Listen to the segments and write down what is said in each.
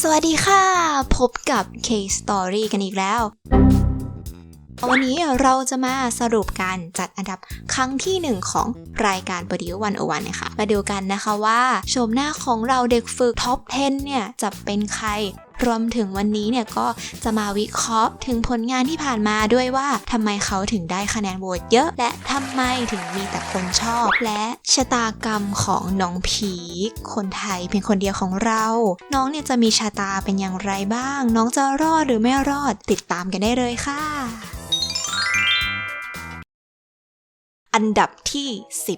สวัสดีค่ะ พบกับ K Story กันอีกแล้ว วันนี้เราจะมาสรุปการจัดอันดับครั้งที่หนึ่งของรายการปดิววันโอวันนะคะมาดูกันนะคะว่าโฉมหน้าของเราเด็กฝึกท็อป 10 เนี่ย จะเป็นใคร รวมถึงวันนี้เนี่ยก็จะมาวิเคราะห์ถึงผลงานที่ผ่านมาด้วยว่าทำไมเขาถึงได้คะแนนโหวตเยอะ และทำไมถึงมีแต่คนชอบ และชะตากรรมของน้องผีคนไทยเพียงคนเดียวของเรา น้องเนี่ยจะมีชะตาเป็นอย่างไรบ้าง น้องจะรอดหรือไม่รอด ติดตามกันได้เลยค่ะ อันดับที่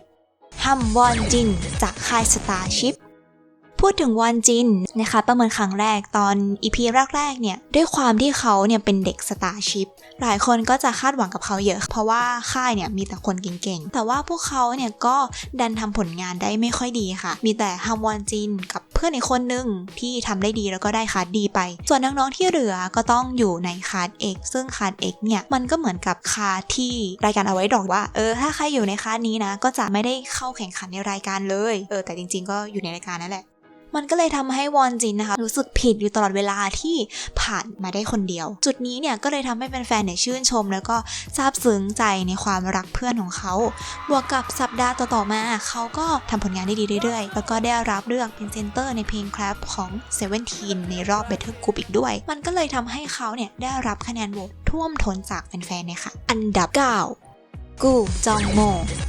10ฮัมวอนจินจากค่ายสตาร์ชิพ พูดถึงวอนจินนะคะประเมินครั้งแรกตอนอีพีแรกๆเนี่ยด้วยความที่เขาเนี่ยเป็นเด็กสตาร์ชิพหลายคนก็จะคาดหวังกับเขาเยอะ เพราะว่าค่ายเนี่ยมีแต่คนเก่งๆ แต่ว่าพวกเขาเนี่ยก็ดันทำผลงานได้ไม่ค่อยดีค่ะ มีแต่ฮัมวอนจินกับเพื่อนอีกคนนึงที่ทำได้ดีแล้วก็ได้คัดดีไป ส่วนน้องๆที่เหลือก็ต้องอยู่ในคัดเอกซึ่งคัดเอกเนี่ยมันก็เหมือนกับคาที่รายการเอาไว้ดอกว่าเออถ้าใครอยู่ในคัดนี้นะ ก็จะไม่ได้เข้าแข่งขันในรายการเลย เออแต่จริง ๆ ก็อยู่ในรายการนั่นแหละ มันก็เลยทำให้วอนจินนะคะ รู้สึกผิดอยู่ตลอดเวลาที่ผ่านมาได้คนเดียว จุดนี้เนี่ยก็เลยทำให้แฟนๆเนี่ยชื่นชม แล้วก็ซาบซึ้งใจในความรักเพื่อนของเขา บวกกับสัปดาห์ต่อๆมา เขาก็ทำผลงานได้ดีเรื่อยๆ แล้วก็ได้รับเลือกเป็นเซนเตอร์ในเพลงคลับของเซเว่นทีนในรอบ Better Group อีกด้วย มันก็เลยทำให้เขาเนี่ยได้รับคะแนนโหวตท่วมท้นจากแฟนๆเนี่ยค่ะ อันดับ 9 กูจองโม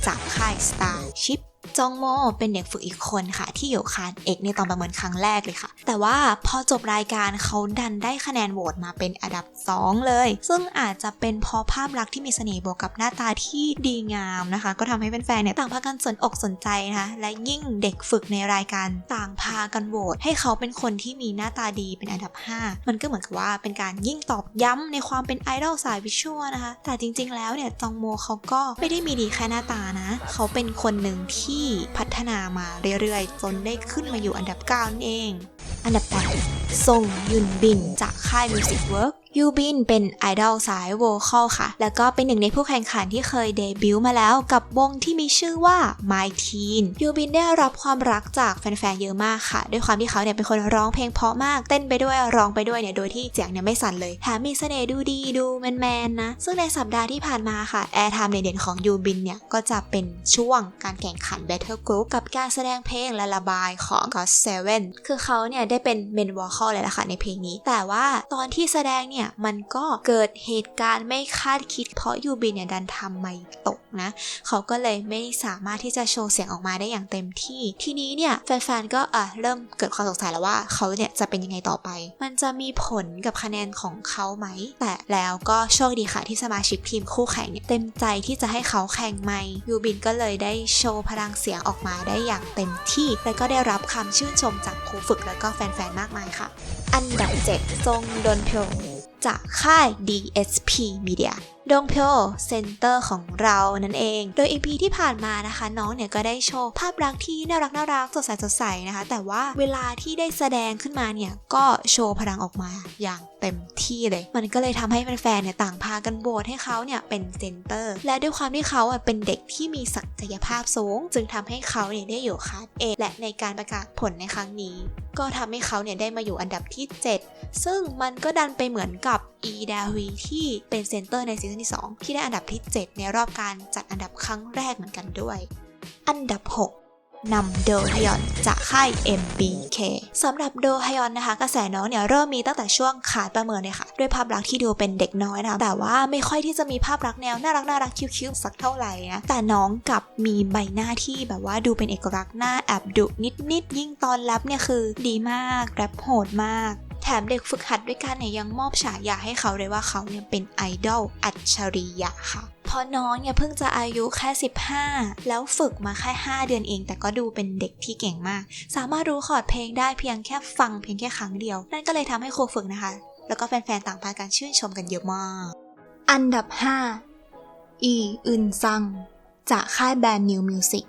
จากค่าย Starship จองโมเป็นเด็กฝึกอีกคนค่ะ ที่อยู่คานเอกในตอนประเมินครั้งแรกเลยค่ะ แต่ว่าพอจบรายการเขาดันได้คะแนนโหวตมาเป็นอันดับ 2 เลย ซึ่งอาจจะเป็นเพราะภาพลักษณ์ที่มีเสน่ห์บวกกับหน้าตาที่ดีงามนะคะ ก็ทำให้แฟนๆเนี่ยต่างพากันสนอกสนใจนะคะและยิ่งเด็กฝึกในรายการต่างพากันโหวตให้เขาเป็นคนที่มีหน้าตาดีเป็นอันดับ 5 มันก็เหมือนกับว่าเป็นการยิ่งตอกย้ำในความเป็นไอดอลสายวิชวลนะคะ แต่จริง ๆ แล้วเนี่ยจองโมเขาก็ไม่ได้มีดีแค่หน้าตานะ เขาเป็นคนหนึ่งที่พัฒนามาเรื่อยๆ จนได้ขึ้นมาอยู่อันดับ 9 นั่นเอง อันดับ8ซงยุนบินจากค่ายมิวสิกเวิร์ก ยูบินเป็นไอดอลสายโวคอลค่ะ แล้วก็เป็นหนึ่งในผู้แข่งขันที่เคยเดบิวต์มาแล้วกับวงที่มีชื่อว่า My Teen ยูบินได้รับความรักจากแฟนๆเยอะมากค่ะ ด้วยความที่เขาเนี่ยเป็นคนร้องเพลงเพราะมากเต้นไปด้วยร้องไปด้วยเนี่ยโดยที่เสียงเนี่ยไม่สั่นเลยแถมมีเสน่ห์ดูดีดูแมนๆนะ ซึ่งในสัปดาห์ที่ผ่านมาค่ะแอร์ไทม์เด่นๆของยูบินเนี่ยก็จะเป็นช่วงการแข่งขัน Battle Group กับการแสดงเพลงและระบายของ God Seven คือเขาเนี่ยได้เป็นเมนวอลคอลเลยล่ะค่ะในเพลงนี้ แต่ว่าตอนที่แสดงเนี่ยมันก็เกิดเหตุการณ์ไม่คาดคิด เพราะยูบินเนี่ยดันทำไม่ตกนะ เขาก็เลยไม่สามารถที่จะโชว์เสียงออกมาได้อย่างเต็มที่ ทีนี้เนี่ยแฟนๆก็อะเริ่มเกิดความสงสัยแล้วว่าเขาเนี่ยจะเป็นยังไงต่อไป มันจะมีผลกับคะแนนของเขาไหม แต่แล้วก็โชคดีค่ะที่สมาชิกทีมคู่แข่งเนี่ยเต็มใจที่จะให้เขาแข่งไม่ยูบินก็เลยได้โชว์พลังเสียงออกมาได้อย่างเต็มที่ และก็ได้รับคำชื่นชมจากครูฝึกและก็แฟนๆมากมายค่ะ อันดับ7จงดนเพล จากค่าย DSP Media ดงเพลเซนเตอร์ของเรานั่นเอง โดย EP ที่ผ่านมานะคะ น้องเนี่ยก็ได้โชว์ภาพลักษณ์ที่น่ารักน่ารักสดใสสดใสนะคะ แต่ว่าเวลาที่ได้แสดงขึ้นมาเนี่ยก็โชว์พลังออกมาอย่างเต็มที่เลย มันก็เลยทำให้แฟนๆเนี่ยต่างพากันโหวตให้เขาเนี่ยเป็นเซนเตอร์ และด้วยความที่เขาอะเป็นเด็กที่มีศักยภาพสูง จึงทำให้เขาเนี่ยได้อยู่คัดเอและในการประกาศผลในครั้งนี้ ก็ทำให้เขาเนี่ยได้มาอยู่อันดับที่ 7 ซึ่งมันก็ดันไปเหมือนกับอีดาวีที่เป็นเซนเตอร์ในซีซั่นที่ 2 ที่ได้อันดับที่ 7 ในรอบการจัดอันดับครั้งแรกเหมือนกันด้วย อันดับ 6นำโดฮยอนจากค่าย MBK สำหรับโดฮยอนนะคะ กระแสน้องเนี่ยเริ่มมีตั้งแต่ช่วงขาดประเมินเลยค่ะ ด้วยภาพลักษณ์ที่ดูเป็นเด็กน้อยนะคะแต่ว่าไม่ค่อยที่จะมีภาพลักษณ์แนว น่ารักน่ารักคิ้วๆสักเท่าไหร่นะแต่น้องกับมีใบหน้าที่แบบว่าดูเป็นเอกลักษณ์หน้าแอบดุนิดๆยิ่งตอนแรปเนี่ยคือ ดีมากแรปโหดมาก ถมเด็กฝึกหัดด้วยกันเนี่ยยังมอบฉายาให้เขาเลยว่าเขาเนี่ยเป็นไอดอลอัจฉริยะค่ะเพราะน้องเนี่ยเพิ่งจะอายุแค่ 15 แล้วฝึกมาแค่ 5 เดือนเอง แต่ก็ดูเป็นเด็กที่เก่งมาก สามารถรู้คอร์ดเพลงได้เพียงแค่ฟังเพียงแค่ครั้งเดียว นั่นก็เลยทำให้ครูฝึกนะคะ แล้วก็แฟนๆ ต่างพากันชื่นชมกันเยอะมาก อันดับ 5 อีอึนซัง จากค่ายแบรนด์นิวมิวสิก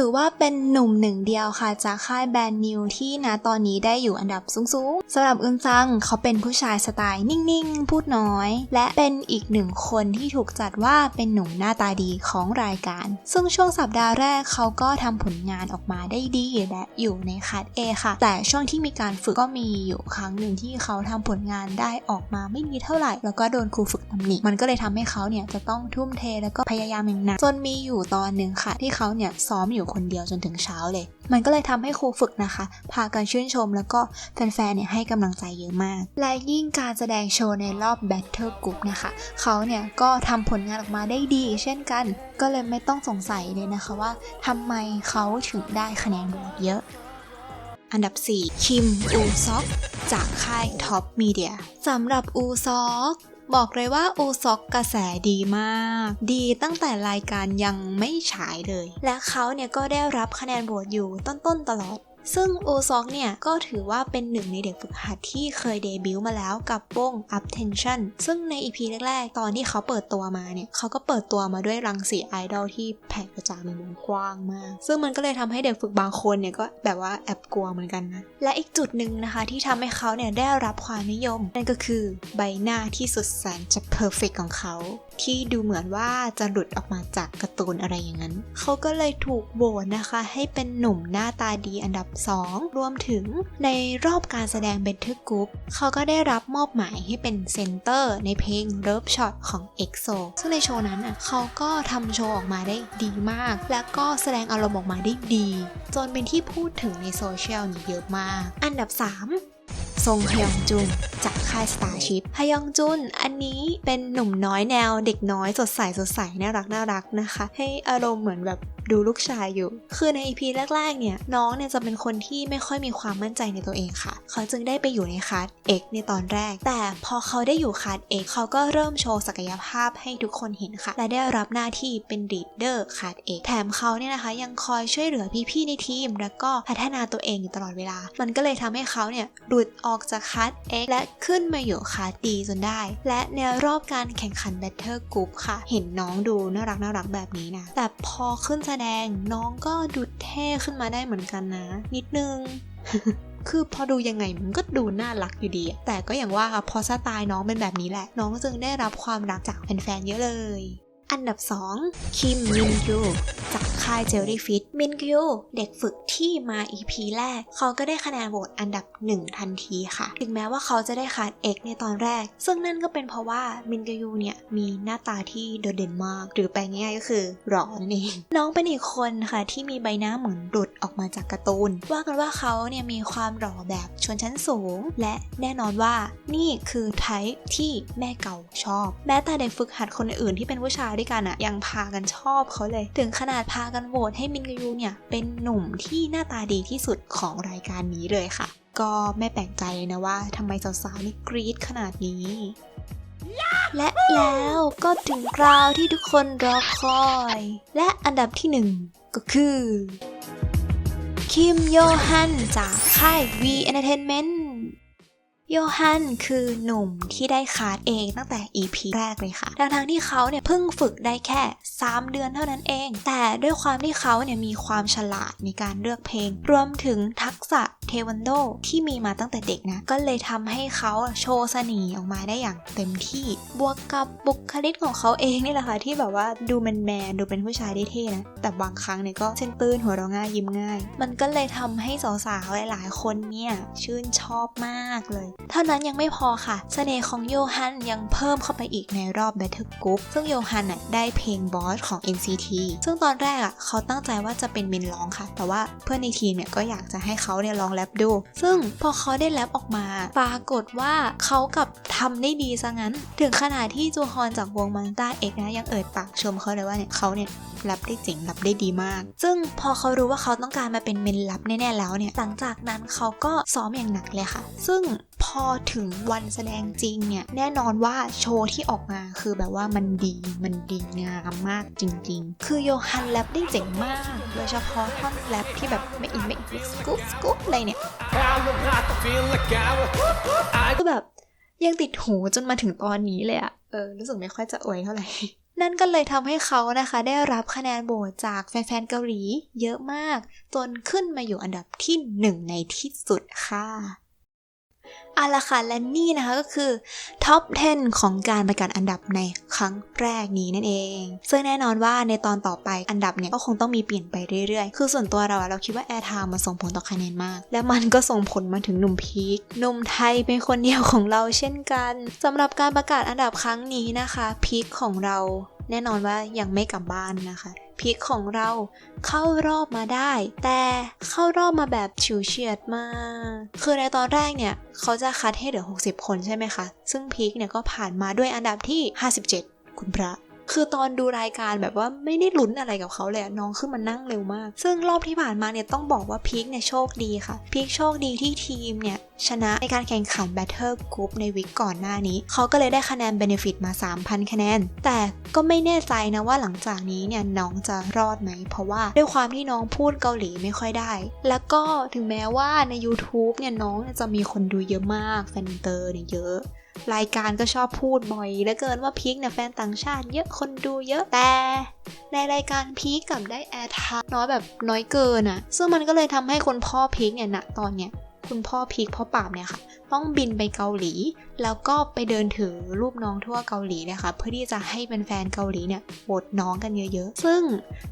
ถือว่าเป็นหนุ่มหนึ่งเดียวค่ะ จากค่ายแบรนด์นิวที่นะตอนนี้ได้อยู่อันดับสูงๆสำหรับอึนซังเขาเป็นผู้ชายสไตล์นิ่งๆ พูดน้อย และเป็นอีกหนึ่งคนที่ถูกจัดว่าเป็นหนุ่มหน้าตาดีของรายการ ซึ่งช่วงสัปดาห์แรกเขาก็ทำผลงานออกมาได้ดีและอยู่ในคัด A ค่ะ แต่ช่วงที่มีการฝึกก็มีอยู่ครั้งหนึ่งที่เขาทำผลงานได้ออกมาไม่ดีเท่าไหร่ แล้วก็โดนครูฝึกตำหนิมันก็เลยทำให้เขาเนี่ยจะต้องทุ่มเทแล้วก็พยายามอย่างหนักจนมีอยู่ตอนหนึ่งค่ะ ที่เขาเนี่ยซ้อมอยู่คนเดียวจนถึงเช้าเลย มันก็เลยทำให้ครูฝึกนะคะ พากันชื่นชมแล้วก็แฟนๆเนี่ยให้กำลังใจเยอะมาก และยิ่งการแสดงโชว์ในรอบ Battle Group นะคะ เขาเนี่ยก็ทำผลงานออกมาได้ดี เช่นกัน ก็เลยไม่ต้องสงสัยเลยนะคะว่าทำไมเขาถึงได้คะแนนโหวตเยอะอันดับ 4 คิมอูซอก จากค่ายท็อปมีเดียสำหรับอูซอก บอกเลยว่าอูซอกกระแสดีมาก ดีตั้งแต่รายการยังไม่ฉายเลย และเขาเนี่ยก็ได้รับคะแนนโหวตอยู่ต้นๆตลอด ซึ่งโอซอกเนี่ย ก็ถือว่าเป็นหนึ่งในเด็กฝึกหัดที่เคยเดบิวต์มาแล้วกับวง Up Tension ซึ่งใน EP แรกๆ ตอนที่เขาเปิดตัวมาเนี่ย เขาก็เปิดตัวมาด้วยรังสีไอดอลที่แผ่กระจายในวงกว้างมาก ซึ่งมันก็เลยทำให้เด็กฝึกบางคนเนี่ยก็แบบว่าแอบกลัวเหมือนกันนะ และอีกจุดหนึ่งนะคะที่ทำให้เขาเนี่ยได้รับความนิยม นั่นก็คือใบหน้าที่สุดแสนจะเพอร์เฟกของเขา ที่ดูเหมือนว่าจะหลุดออกมาจากการ์ตูนอะไรอย่างนั้น เขาก็เลยถูกโหวตนะคะ ให้เป็นหนุ่มหน้าตาดีอันดับ 2 รวมถึงในรอบการแสดง Better Group เขาก็ได้รับมอบหมายให้เป็นเซนเตอร์ในเพลง Love Shot ของ EXO ซึ่งในโชว์นั้นอะเขาก็ทำโชว์ออกมาได้ดีมาก และก็แสดงอารมณ์ออกมาได้ดี จนเป็นที่พูดถึงในโซเชียลนี่เยอะมาก อันดับ 3 ซงฮยองจุนจากค่ายสตาร์ชิพฮยองจุน อันนี้เป็นหนุ่มน้อยแนวเด็กน้อยสดใสสดใสน่ารักน่ารักนะคะ ให้อารมณ์เหมือนแบบ ดูลูกชายอยู่ คือใน EP แรกๆ เนี่ย น้องเนี่ยจะเป็นคนที่ไม่ค่อยมีความมั่นใจในตัวเองค่ะ เขาจึงได้ไปอยู่ในคาร์ด X ในตอนแรก แต่พอเขาได้อยู่คาร์ด X เขาก็เริ่มโชว์ศักยภาพให้ทุกคนเห็นค่ะ และได้รับหน้าที่เป็นลีดเดอร์คาร์ด X แถมเขาเนี่ยนะคะยังคอยช่วยเหลือพี่ๆในทีม แล้วก็พัฒนาตัวเองอยู่ตลอดเวลา มันก็เลยทำให้เขาเนี่ยหลุดออกจากคาร์ด X และขึ้นมาอยู่คาร์ด D จนได้ และในรอบการแข่งขัน Battle Group ค่ะ เห็นน้องดูน่ารักน่ารักแบบนี้นะแต่พอขึ้นแสดงน้องก็ดูเท่ขึ้นมาได้เหมือนกันนะ นิดนึง คือพอดูยังไงมันก็ดูน่ารักอยู่ดี แต่ก็อย่างว่าค่ะพอสไตล์น้องเป็นแบบนี้แหละ น้องจึงได้รับความรักจากแฟนๆเยอะเลย อันดับ 2 คิมมินยูจากค่ายเจลลี่ฟิตมินยูเด็กฝึกที่มา EP แรก เขาก็ได้คะแนนโหวตอันดับ 1 ทันทีค่ะถึงแม้ว่าเขาจะได้ขาดเอกในตอนแรก ซึ่งนั่นก็เป็นเพราะว่ามินยูเนี่ยมีหน้าตาที่โดดเด่นมาก หรือแปลง่ายก็คือหล่อนั่นเองน้องเป็นอีกคนค่ะที่มีใบหน้าเหมือนหลุดออกมาจากการ์ตูน ว่ากันว่าเขาเนี่ยมีความหล่อแบบชนชั้นสูง และแน่นอนว่านี่คือไทป์ที่แม่เก่าชอบ แม้แต่เด็กฝึกหัดคนอื่นที่เป็นผู้ชายด้วยกันอะยังพากันชอบเขาเลย ถึงขนาดพากันโหวตให้มินกยูเนี่ยเป็นหนุ่มที่หน้าตาดีที่สุดของรายการนี้เลยค่ะ ก็ไม่แปลกใจเลยนะว่าทำไมสาวๆนี่กรี๊ดขนาดนี้ และแล้วก็ถึงคราวที่ทุกคนรอคอย และอันดับที่หนึ่งก็คือคิมโยฮันจากค่าย V Entertainment โยฮันคือหนุ่มที่ได้คาร์ดเองตั้งแต่ EP แรกเลยค่ะ ทั้งๆที่เขาเนี่ยเพิ่งฝึกได้แค่ 3 เดือนเท่านั้นเอง แต่ด้วยความที่เขาเนี่ยมีความฉลาดในการเลือกเพลง รวมถึงทักษะ ควันโดที่มีมาตั้งแต่เด็กนะ ก็เลยทำให้เขาโชว์เสน่ห์ออกมาได้อย่างเต็มที่ บวกกับบุคลิกของเขาเองนี่แหละค่ะที่แบบว่าดูแมนแมนดูเป็นผู้ชายได้เท่นะ แต่บางครั้งเนี่ยก็เส้นตื้นหัวเราะง่ายยิ้มง่าย มันก็เลยทำให้สาวๆหลายๆ คนเนี่ยชื่นชอบมากเลย เท่านั้นยังไม่พอค่ะเสน่ห์ของโยฮันยังเพิ่มเข้าไปอีกในรอบ Battle Group ซึ่งโยฮันน่ะได้เพลงบอสของ NCT ซึ่งตอนแรกอะเขาตั้งใจว่าจะเป็นเมนร้องค่ะ แต่ว่าเพื่อนในทีมเนี่ยก็อยากจะให้เขาเนี่ยลองแรปดู ซึ่งพอเขาได้แรปออกมา ปรากฏว่าเขากับทำได้ดีซะงั้น ถึงขนาดที่จูฮอนจากวงมันต้าเอกนะยังเอ่ยปากชมเขาเลยว่าเนี่ยเขาเนี่ยรับได้เจ๋งรับได้ดีมาก ซึ่งพอเขารู้ว่าเขาต้องการมาเป็นเมนรับแน่ๆแล้วเนี่ย หลังจากนั้นเขาก็ซ้อมอย่างหนักเลยค่ะ ซึ่ง พอถึงวันแสดงจริงเนี่ยแน่นอนว่าโชว์ที่ออกมาคือแบบว่ามันดีมันดีงามมากจริง ๆ คือโยฮันแรปได้เจ๋งมาก โดยเฉพาะท่อนแรปที่แบบไม่อินไม่อินสกู๊ปสกู๊ปอะไรเนี่ย feel like I was. I คือแบบยังติดหูจนมาถึงตอนนี้เลยอะเออรู้สึกไม่ค่อยจะอวยเท่าไหร่นั่นก็เลยทำให้เขานะคะ ได้รับคะแนนโหวตจากแฟนๆเกาหลีเยอะมาก จนขึ้นมาอยู่อันดับที่หนึ่งในที่สุดค่ะ อาละค่ะและนี่นะคะก็คือท็อป 10 ของการประกาศอันดับในครั้งแรกนี้นั่นเอง ซึ่งแน่นอนว่าในตอนต่อไปอันดับเนี่ยก็คงต้องมีเปลี่ยนไปเรื่อยๆ คือส่วนตัวเราอะเราคิดว่าแอร์ไทม์มาส่งผลต่อคะแนนมาก และมันก็ส่งผลมาถึงหนุ่มพีคหนุ่มไทยเป็นคนเดียวของเราเช่นกันสำหรับการประกาศอันดับครั้งนี้นะคะพีคของเรา แน่นอนว่ายังไม่กลับบ้านนะคะพีคของเราเข้ารอบมาได้ แต่เข้ารอบมาแบบฉิวเฉียดมาก คือในตอนแรกเนี่ย เขาจะคัดให้เหลือ 60 คนใช่ไหมคะ ซึ่งพีคเนี่ยก็ผ่านมาด้วยอันดับที่ 57 คุณพระ คือตอนดูรายการแบบว่าไม่ได้ลุ้นอะไรกับเขาเลยน้องขึ้นมานั่งเร็วมาก ซึ่งรอบที่ผ่านมาเนี่ยต้องบอกว่าพีคเนี่ยโชคดีค่ะ พีคโชคดีที่ทีมเนี่ยชนะในการแข่งขัน Battle Group ในวิกก่อนหน้านี้ เขาก็เลยได้คะแนน Benefit มา 3,000 คะแนน แต่ก็ไม่แน่ใจนะว่าหลังจากนี้เนี่ยน้องจะรอดไหม เพราะว่าด้วยความที่น้องพูดเกาหลีไม่ค่อยได้ แล้วก็ถึงแม้ว่าใน YouTube เนี่ยน้องจะมีคนดูเยอะมาก แฟนเตอร์เนี่ยเยอะ รายการก็ชอบพูดบ่อยเหลือเกินว่าพีคเนี่ยแฟนต่างชาติเยอะคนดูเยอะแต่ในรายการพีคกลับได้แอร์ทน้อยแบบน้อยเกินอะซึ่งมันก็เลยทำให้คนพ่อพีคเนี่ยณตอนเนี้ย คุณพ่อพีคพ่อปราบเนี่ยค่ะ ต้องบินไปเกาหลี แล้วก็ไปเดินถือรูปน้องทั่วเกาหลีเลยค่ะเพื่อที่จะให้เป็นแฟนๆเกาหลีเนี่ยโหวตน้องกันเยอะๆ ซึ่ง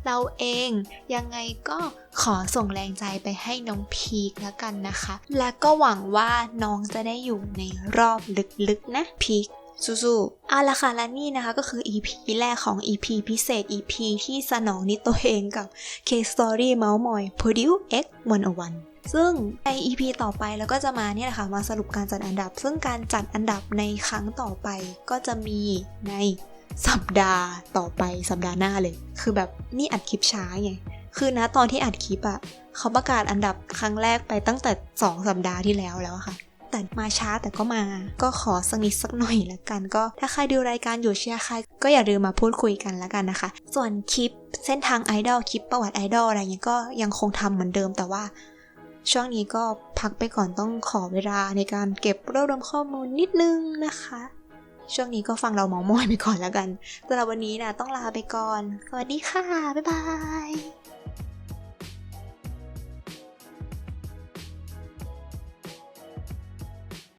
เราเองยังไงก็ขอส่งแรงใจไปให้น้องพีคแล้วกันนะคะ และก็หวังว่าน้องจะได้อยู่ในรอบลึกๆนะพีคสู้ๆเอาละค่ะและนี่นะคะก็คือ EP แรกของ EP พิเศษ EP ที่สนองนิดตัวเองกับ Case Story เมาส์มอย Produce X 101 ซึ่งใน EP ต่อไปเราก็จะมาเนี่ยแหละค่ะมาสรุปการจัดอันดับ ซึ่งการจัดอันดับในครั้งต่อไปก็จะมีในสัปดาห์ต่อไปสัปดาห์หน้าเลย คือแบบนี่อัดคลิปช้าไงคือนะตอนที่อัดคลิปอะเขาประกาศอันดับครั้งแรกไปตั้งแต่ 2 สัปดาห์ที่แล้วแล้วค่ะแต่มาช้าแต่ก็มา ก็ขอสักนิดสักหน่อยละกัน ก็ถ้าใครดูรายการอยู่เชียร์ใคร ก็อย่าลืมมาพูดคุยกันละกันนะคะ ส่วนคลิปเส้นทางไอดอลคลิปประวัติไอดอลอะไรเงี้ยก็ยังคงทำเหมือนเดิมแต่ว่า ช่วงนี้ก็พักไปก่อนต้องขอเวลาในการเก็บรวบรวมข้อมูลนิดนึงนะคะ ช่วงนี้ก็ฟังเราเมามอยไปก่อนแล้วกันสำหรับวันนี้นะต้องลาไปก่อน สวัสดีค่ะ บ๊ายบาย